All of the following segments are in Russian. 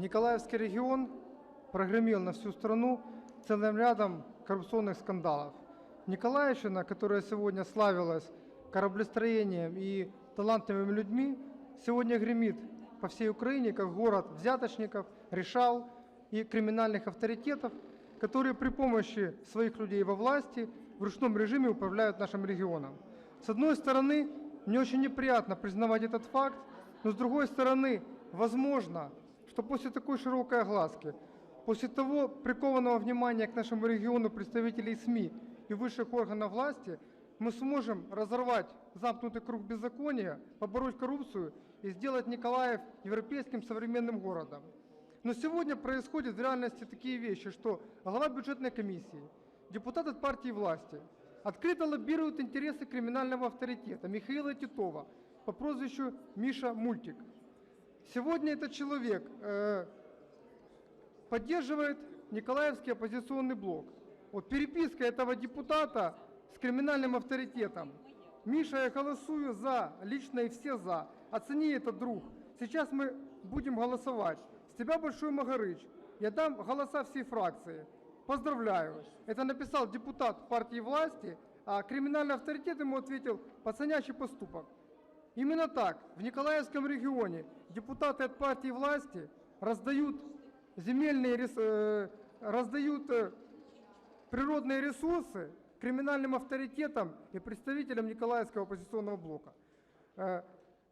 Николаевский регион прогремел на всю страну целым рядом коррупционных скандалов. Николаевщина, которая сегодня славилась кораблестроением и талантливыми людьми, сегодня гремит по всей Украине как город взяточников, решал и криминальных авторитетов, которые при помощи своих людей во власти в ручном режиме управляют нашим регионом. С одной стороны, мне очень неприятно признавать этот факт, но с другой стороны, возможно, что после такой широкой огласки, после того прикованного внимания к нашему региону представителей СМИ и высших органов власти, мы сможем разорвать замкнутый круг беззакония, побороть коррупцию и сделать Николаев европейским современным городом. Но сегодня происходят в реальности такие вещи, что глава бюджетной комиссии, депутат от партии власти открыто лоббирует интересы криминального авторитета Михаила Титова по прозвищу Миша Мультик. Сегодня этот человек э, поддерживает Николаевский оппозиционный блок. Вот переписка этого депутата с криминальным авторитетом. Миша, я голосую за, лично и все за. Оцени это, друг. Сейчас мы будем голосовать. С тебя большой Магарыч. Я дам голоса всей фракции. Поздравляю. Это написал депутат партии власти, а криминальный авторитет ему ответил «пацанячий поступок». Именно так в Николаевском регионе депутаты от партии власти раздают земельные э, раздают э, природные ресурсы криминальным авторитетам и представителям Николаевского оппозиционного блока. Э,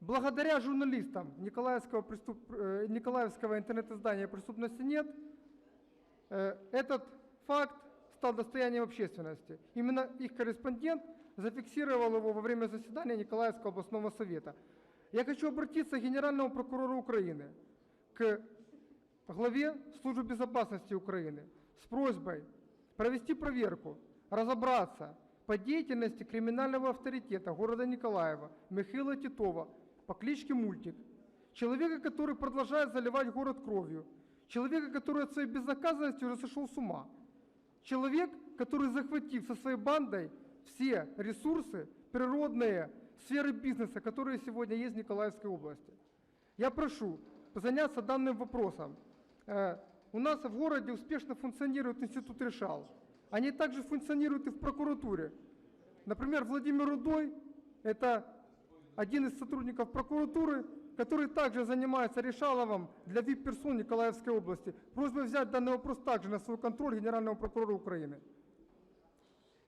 Благодаря журналистам Николаевского, преступ- Николаевского интернет-издания «Преступности нет» этот факт стал достоянием общественности. Именно их корреспондент зафиксировал его во время заседания Николаевского областного совета. Я хочу обратиться к генеральному прокурору Украины, к главе Службы безопасности Украины с просьбой провести проверку, разобраться по деятельности криминального авторитета города Николаева Михаила Титова по кличке Мультик, человека, который продолжает заливать город кровью, человека, который от своей безнаказанности уже сошел с ума, человек, который, захватив со своей бандой все ресурсы, природные сферы бизнеса, которые сегодня есть в Николаевской области. Я прошу заняться данным вопросом. Э, У нас в городе успешно функционирует институт решал. Они также функционируют и в прокуратуре. Например, Владимир Рудой – это один из сотрудников прокуратуры, который также занимается решаловом для ВИП-персон Николаевской области. Просьба взять данный вопрос также на свой контроль Генерального прокурора Украины.